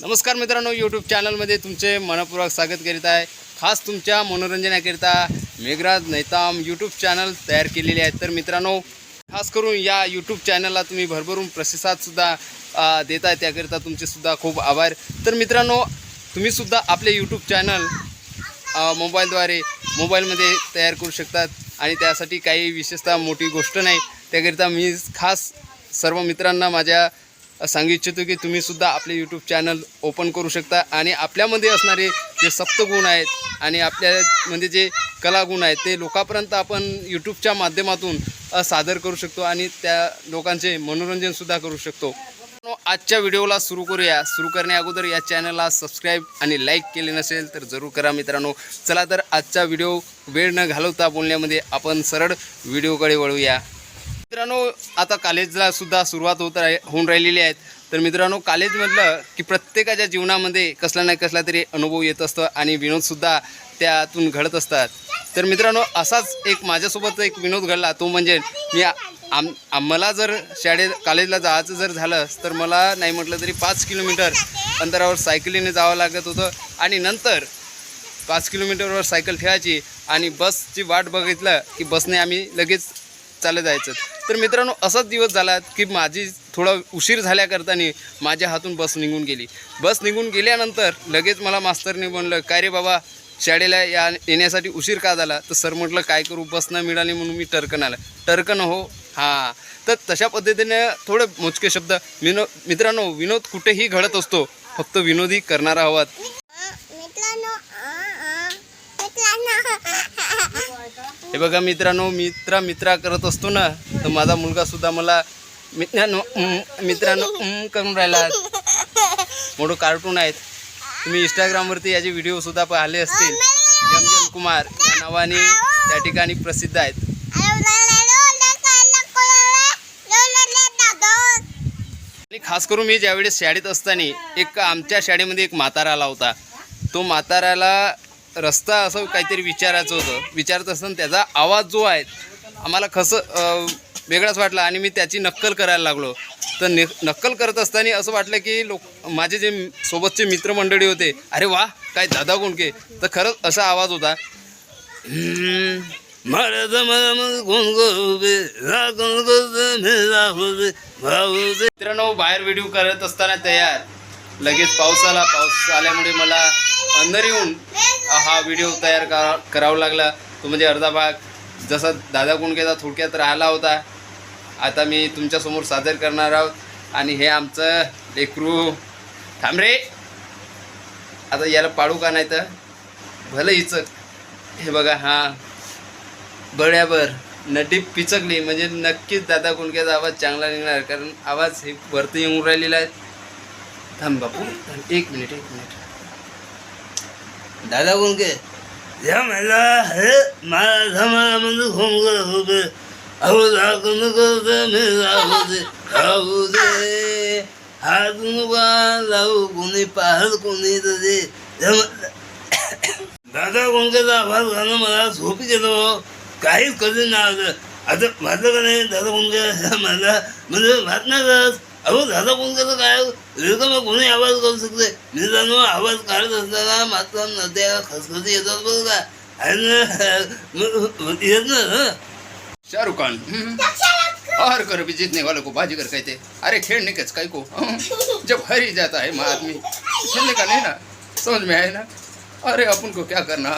नमस्कार मित्रांनो यूट्यूब चॅनलमध्ये तुमचे मनपूर्वक स्वागत करीत आहे. खास तुमच्या मनोरंजनाकरिता मेघराज नैताम यूट्यूब चॅनल तयार केलेले आहेत तर मित्रांनो खास करून या यूट्यूब चॅनलला तुम्ही भरभरून प्रतिसादसुद्धा देत आहे त्याकरिता तुमचेसुद्धा खूप आभार. तर मित्रांनो तुम्हीसुद्धा आपले यूट्यूब चॅनल मोबाईलद्वारे मोबाईलमध्ये तयार करू शकतात. आणि त्यासाठी काही विशेषतः मोठी गोष्ट नाही. त्याकरिता मी खास सर्व मित्रांना माझ्या सांगू इच्छितो की तुम्हीसुद्धा आपले यूट्यूब चॅनल ओपन करू शकता. आणि आपल्यामध्ये असणारे जे सप्तगुण आहेत आणि आपल्यामध्ये म्हणजे जे कलागुण आहेत ते लोकांपर्यंत आपण यूट्यूबच्या माध्यमातून सादर करू शकतो आणि त्या लोकांचे मनोरंजनसुद्धा करू शकतो. आजच्या व्हिडिओला सुरू करूया. सुरू करण्या अगोदर या चॅनलला सबस्क्राईब आणि लाईक केले नसेल तर जरूर करा मित्रांनो. चला तर आजचा व्हिडिओ वेळ न घालवता बोलण्यामध्ये आपण सरळ व्हिडिओकडे वळूया. मित्रांनो आता कॉलेजला सुद्धा सुरुवात होत राह होऊन राहिलेली आहेत. तर मित्रांनो कॉलेज म्हटलं की प्रत्येकाच्या जीवनामध्ये कसला नाही कसला तरी अनुभव येत असतो आणि विनोदसुद्धा त्यातून घडत असतात. तर मित्रांनो असाच एक माझ्यासोबत एक विनोद घडला. तो म्हणजे मी आम आम- मला जर शाळेत कॉलेजला जायचं जर झालं तर मला नाही म्हटलं तरी पाच किलोमीटर अंतरावर सायकलीने जावं लागत होतं आणि नंतर पाच किलोमीटरवर सायकल ठेवायची आणि बसची वाट बघितलं की बसने आम्ही लगेच चालत जायचं. तर मित्रांनो असाच दिवस झाला की माझी थोडा उशीर झाल्याकरतानी माझ्या हातून बस निघून गेली. बस निघून गेल्यानंतर लगेच मला मास्तरने म्हणलं काय रे बाबा शाळेला या येण्यासाठी उशीर का झाला? तर सर म्हटलं काय करू बस न मिळाली म्हणून मी टर्कन आलं. टर्कन हो? हां. तर तशा पद्धतीने थोडे मोजके शब्द विनो मित्रांनो विनोद कुठेही घडत असतो फक्त विनोदी करणारा हवात मित्रांनो. हे बघा मित्रांनो मित्रा मित्रा करत असतो ना तर माझा मुलगासुद्धा मला मित्रांनो मित्रांनो करून राहिला. मोठं कार्टून आहेत. तुम्ही इंस्टाग्रामवरती याचे व्हिडिओसुद्धा पाहिले असतील. यमजन कुमार या नावाने त्या ठिकाणी प्रसिद्ध आहेत. आणि खास करून मी ज्यावेळेस शाळेत असताना एक आमच्या शाळेमध्ये एक म्हातारा आला होता. तो म्हाताऱ्याला रस्ता असं काहीतरी विचारायचं होतं. विचारत असताना त्याचा आवाज जो आहे आम्हाला कसं वेगळाच वाटला आणि मी त्याची नक्कल करायला लागलो. तर नि नक्कल करत असताना असं वाटलं की लोक माझे जे सोबतचे मित्रमंडळी होते अरे वा काय दादा कोणके तर खरंच असा आवाज होता. मला मित्रांनो बाहेर व्हिडिओ करत असताना तयार. लगेच पाऊस आला पाऊस आल्यामुळे मला अंदर येऊन हा व्हिडिओ तयार करा करावा लागला. तो म्हणजे अर्धा भाग. जसा दादा कुणकेचा थोडक्यात राहिला होता आता मी तुमच्यासमोर सादर करणार आहोत. आणि हे आमचं लेकरू. थांब रे. आता याला पाडू का नाही तर? भलं हिचक हे बघा हां. बळ्यावर. नटी पिचकली. म्हणजे नक्कीच दादा कुणक्याचा आवाज चांगला निघणार. कारण आवाज हे वरती येऊन राहिलेला आहे. थांब बापू एक मिनिट एक मिनिट. दादा कुणके या मला हे माझा मला म्हणजे करत होते. अहो दाखवून करते मी राहू दे राहू दे. हात नुका लावू कोणी पाहत कोणी तरी. दादा कोणत्याचा आवाज घालून मला झोप गेलो हो. काहीच कधी नाही आलं. आता माझं का नाही? दादा कोणत्या मला म्हणजे भात नाही अहो दादा काय कोणी आवाज़ करू शकते आवाज़ काढत असताना मात्र नद्या खसखसी येतात बघ का? आणि मग येत ना शाहरुख खान और कर भी जीतने वालों को बाजीगर कहते. अरे खेलने के? कई को जब हर ही जाता है माँ आदमी. खेलने का नहीं ना? समझ में आए ना? अरे अपन को क्या करना?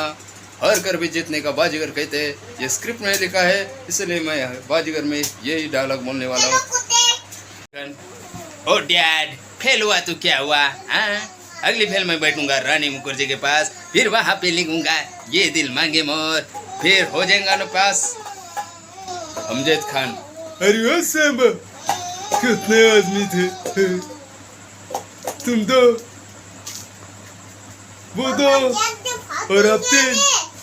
हर कर भी जीतने का बाजीगर कहते. हैं ये स्क्रिप्ट में लिखा है इसलिए मैं बाजीगर में यही डायलॉग बोलने वाला हूँ. ओ डैड फेल हुआ तो क्या हुआ हाँ? अगली फेल में बैठूँगा रानी मुखर्जी के पास, फिर वहाँ पे लिखूँगा, ये दिल मांगे मोर, फिर हो जाएगा ना पास अमजद खान, अरे सांबा, कितने आदमी थे। तुम दो, वो दो, और अब तीन,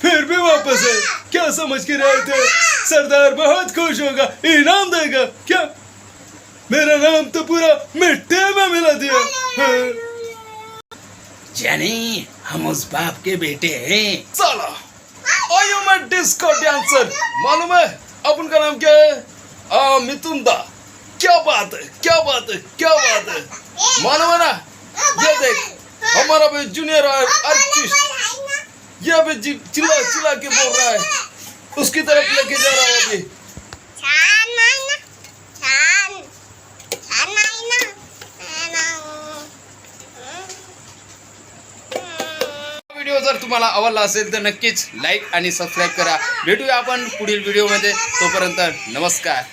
फिर भी वापस है क्या समझ के रहे थे? सरदार बहुत खुश होगा, इनाम देगा, क्या? मेरा नाम तो पूरा मिट्टी में मिला दिया। जानी हम उस बाप के बेटे हैं। साला I am a disco dancer मालूम है? अपन का नाम क्या है? मिथुन दा क्या बात है क्या बात है क्या बात है। मालूम है ना? ये देख हमारा भी जूनियर आर्टिस्ट ये अभी जी- चिल्ला चिल्ला के बोल रहा है। उसकी तरफ़ लेके जा रहा है अभी। व्हिडिओ जर तुम्हाला आवडला असेल तर नक्कीच लाईक आणि सबस्क्राईब करा. भेटूया आपण पुढील व्हिडिओमध्ये. तोपर्यंत नमस्कार.